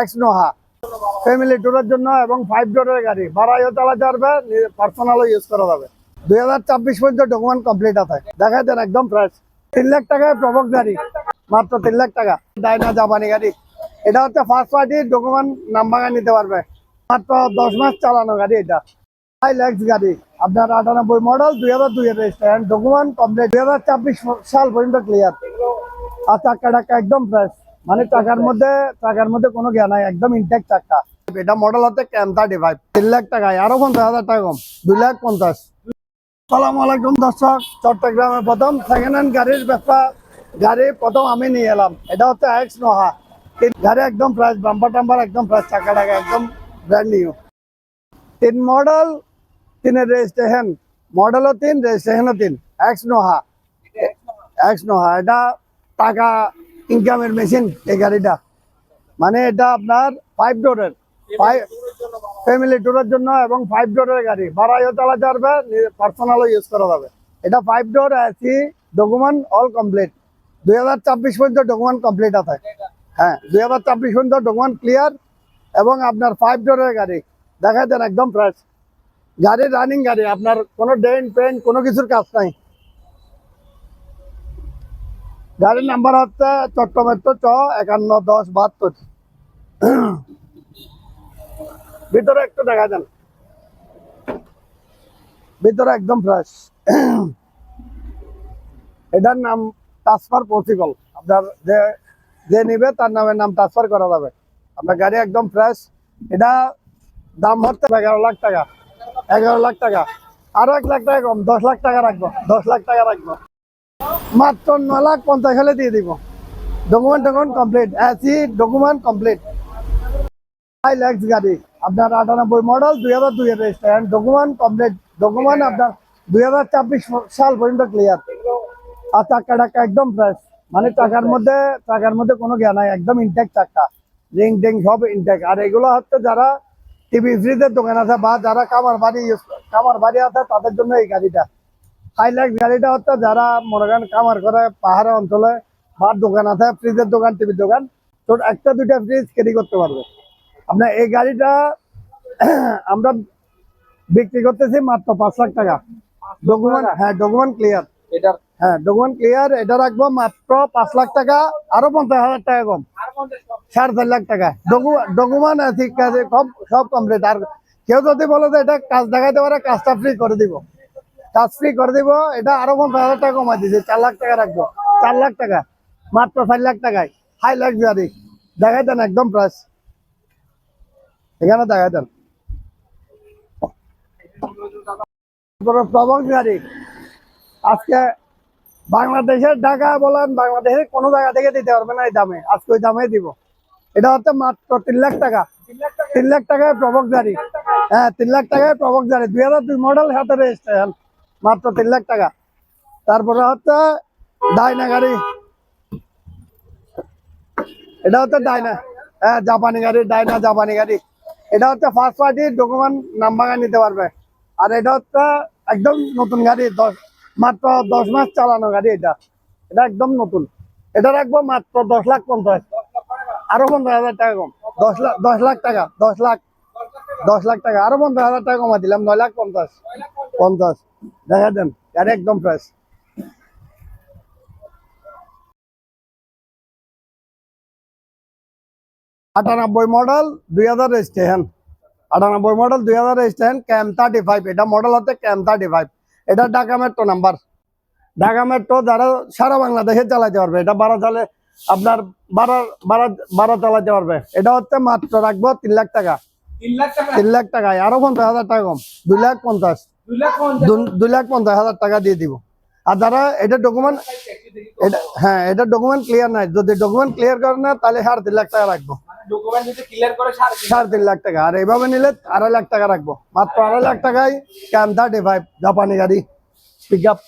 X Noha. Family ট্যুরের জন্য এবং ফাইভ ডোরের গাড়ি। ভাড়াইও চালাতে পারবে পার্সোনালও ইউজ করা যাবে। দুই হাজার ছাব্বিশ পর্যন্ত ডকুমেন্ট কমপ্লিট আছে। দেখাই দেন একদম ফ্রেশ তিন লাখ টাকায় প্রবক গাড়ি। মাত্র তিন লাখ টাকা। ডাইনা জাপানি গাড়ি। এটা হচ্ছে ফার্স্ট পার্টি ডকুমেন্ট নাম্বার নিতে পারবে। মাত্র দশ মাস চালানো গাড়ি এটা। ফাইভ ল্যাক্স গাড়ি। আপনার আটানব্বই মডেল দুই হাজার দুই রেজিস্ট্রেশন ডকুমেন্ট কমপ্লিট দুই হাজার ছাব্বিশ সাল পর্যন্ত ক্লিয়ার আর চাক্কা টাক্কা একদম ফ্রেশ মানে টাকার মধ্যে টাকার মধ্যে কোনো জ্ঞান নাই, একদম ইনটেক চাক্কা এটা মডেল হচ্ছে ক্যাম থার্টি ফাইভ তিন লাখ টাকায়, আরও পঞ্চাশ হাজার টাকা কম, দুই লাখ পঞ্চাশ। সালাম আলাইকুম দর্শক চট্টগ্রামে প্রথম সেকেন্ড হ্যান্ড গাড়ির ব্যবসা। গাড়ি প্রথম আমি নিয়ে এলাম, এটা হচ্ছে এক্স নোহা গাড়ি একদম ফ্রেশ বাম্পার টাম্পার একদম ফ্রেশ চাকা টাকা একদম ব্র্যান্ড নিউ তিন মডেল তিনের রেজিস্ট্রেশন মডেলও তিন রেজিস্ট্রেশনও তিন। এক্স নোহা এক্স নোহা এটা টাকা ইনকামের মেশিন এই গাড়িটা। মানে এটা আপনার ফাইভ ডোরের ফ্যামিলি ট্যুরের জন্য এবং ফাইভ ডোরের গাড়ি। ভাড়াইও চালাতে পারবে পার্সোনালও ইউজ করা যাবে। এটা five door AC document all complete দুই হাজার ছাব্বিশ পর্যন্ত ডকুমেন্ট কমপ্লিট আছে। হ্যাঁ দুই হাজার ছাব্বিশ পর্যন্ত ডকুমেন্ট ক্লিয়ার এবং আপনার ফাইভ ডোরের গাড়ি। দেখা দেন একদম ফ্রেশ গাড়ি রানিং গাড়ি। আপনার কোনো ডেন্ট পেন্ট কোনো কিছুর কাজ নাই। গাড়ির নাম্বার হচ্ছে চট্টমেট্র চ, একান্ন, দশ, বাহাত্তর। ভিতরে একটু দেখা যান। ভিতরে একদম ফ্রেশ এটার নাম ট্রান্সফার পসিবল আপনার যে যে নিবে তার নামে নাম ট্রান্সফার করা যাবে। আপনার গাড়ি একদম ফ্রেশ এটা দাম হচ্ছে এগারো লাখ টাকা। এগারো লাখ টাকা। আরও এক লাখ টাকা কম, দশ লাখ টাকা রাখব, দশ লাখ টাকা রাখব। মাত্র ন লাখ পঞ্চাশ হলে দিয়ে দিব। Document document complete AC document complete five lakhs গাড়ি, আপনার আটানব্বই মডেল দুই হাজার দুই রেজিস্ট্রেশন ডকুমেন্ট কমপ্লিট ডকুমেন্ট আপনার দুই হাজার ছাব্বিশ সাল পর্যন্ত ক্লিয়ার আর চাক্কা টাক্কা একদম ফ্রেশ মানে টাকার মধ্যে টাকার মধ্যে কোনো জ্ঞান নাই, একদম ইনটেক চাক্কা রিং টিং সব ইনটেক আর এগুলো হচ্ছে যারা টিভি ফ্রিজের দোকান আছে বা যারা কামার বাড়ি ইউজ কামার বাড়ি আছে, তাদের জন্য এই গাড়িটা। হাই ল্যাক্স গাড়িটা হচ্ছে যারা করেন কামার করে পাহাড়ে অঞ্চলে বা দোকান আছে ফ্রিজের দোকান টিভির দোকান তো একটা দুইটা ফ্রিজ ক্যারি করতে পারবে। আপনার এই গাড়িটা আমরা বিক্রি করতেছি মাত্র পাঁচ লাখ টাকা। ডকুমেন্ট হ্যাঁ ডকুমেন্ট ক্লিয়ার এটার? হ্যাঁ ডকুমেন্ট ক্লিয়ার এটা রাখব মাত্র পাঁচ লাখ টাকা আরও পঞ্চাশ হাজার টাকা কম। সাড়ে চার লাখ টাকা। ডকুমেন্ট আছে কাজে সব সব কমপ্লিট আর কেউ যদি বলে যে এটা কাজ দেখাইতে পারে কাজটা ফ্রি করে দিব। কাজ ফ্রি করে দিব। এটা আরও পঞ্চাশ হাজার টাকা কমাই দিছে। চার লাখ টাকা রাখব। চার লাখ টাকা। মাত্র চার লাখ টাকায়। হাই লাখ গাড়ি দেখাই দেন একদম প্রাইস এখানে দেখাই দেন। আজকে বাংলাদেশের ঢাকা বলেন, বাংলাদেশের কোনো জায়গা থেকে দিতে পারবে না এই দামে। আজকে ওই দামে দিব। এটা হচ্ছে মাত্র তিন লাখ টাকা। তিন লাখ টাকায় প্রবক জারি হ্যাঁ তিন লাখ টাকায় প্রবক জারি দুই হাজার দুই মডেল হাতে রেজিস্ট্রেশন মাত্র তিন লাখ টাকা। তারপরে হচ্ছে ডাইনা গাড়ি। এটা হচ্ছে ডাইনা হ্যাঁ জাপানি গাড়ি, ডাইনা জাপানি গাড়ি। এটা হচ্ছে ফার্স্ট পার্টি ডকুমেন্ট নাম্বার নিতে পারবে। আর এটা হচ্ছে একদম নতুন গাড়ি, দশ, মাত্র দশ মাস চালানো গাড়ি এটা। এটা একদম নতুন। এটা রাখব মাত্র দশ লাখ পঞ্চাশ। আরও পঞ্চাশ হাজার টাকা কম। দশ লাখ দশ লাখ টাকা, দশ লাখ দশ লাখ টাকা। আরও পঞ্চাশ হাজার টাকা কমা দিলাম, নয় লাখ পঞ্চাশ। পঞ্চাশ। দেখা দেন গাড়ি একদম ফ্রেশ আটানব্বই মডেল দুই হাজার রেজিস্ট্রেশন আটানব্বই মডেল দুই হাজার রেজিস্ট্রেশন ক্যাম থার্টি ফাইভ এটা মডেল হচ্ছে ক্যাম থার্টি ফাইভ এটা Dhaka metro number Dhaka metro যারা সারা বাংলাদেশে চালাতে পারবে। এটা বারো চালে আপনার বারো বারো বারো চালাতে পারবে। এটা হচ্ছে মাত্র রাখব তিন লাখ টাকা। তিন লাখ টাকা? তিন লাখ টাকায়। আরও পঞ্চাশ হাজার টাকা কম। দুই লাখ পঞ্চাশ। দুই লাখ পঞ্চাশ হাজার টাকা দিয়ে দিব। আর যারা এটা ডকুমেন্ট এটা হ্যাঁ এটা ডকুমেন্ট ক্লিয়ার নাই। যদি ডকুমেন্ট ক্লিয়ার করে না তাহলে সাড়ে তিন লাখ টাকা রাখব। করে সাড়ে তিন লাখ টাকা। আর এভাবে নিলে আড়াই লাখ টাকা রাখব। মাত্র আড়াই লাখ টাকায় ক্যাম থার্টি ফাইভ জাপানি গাড়ি পিক আপ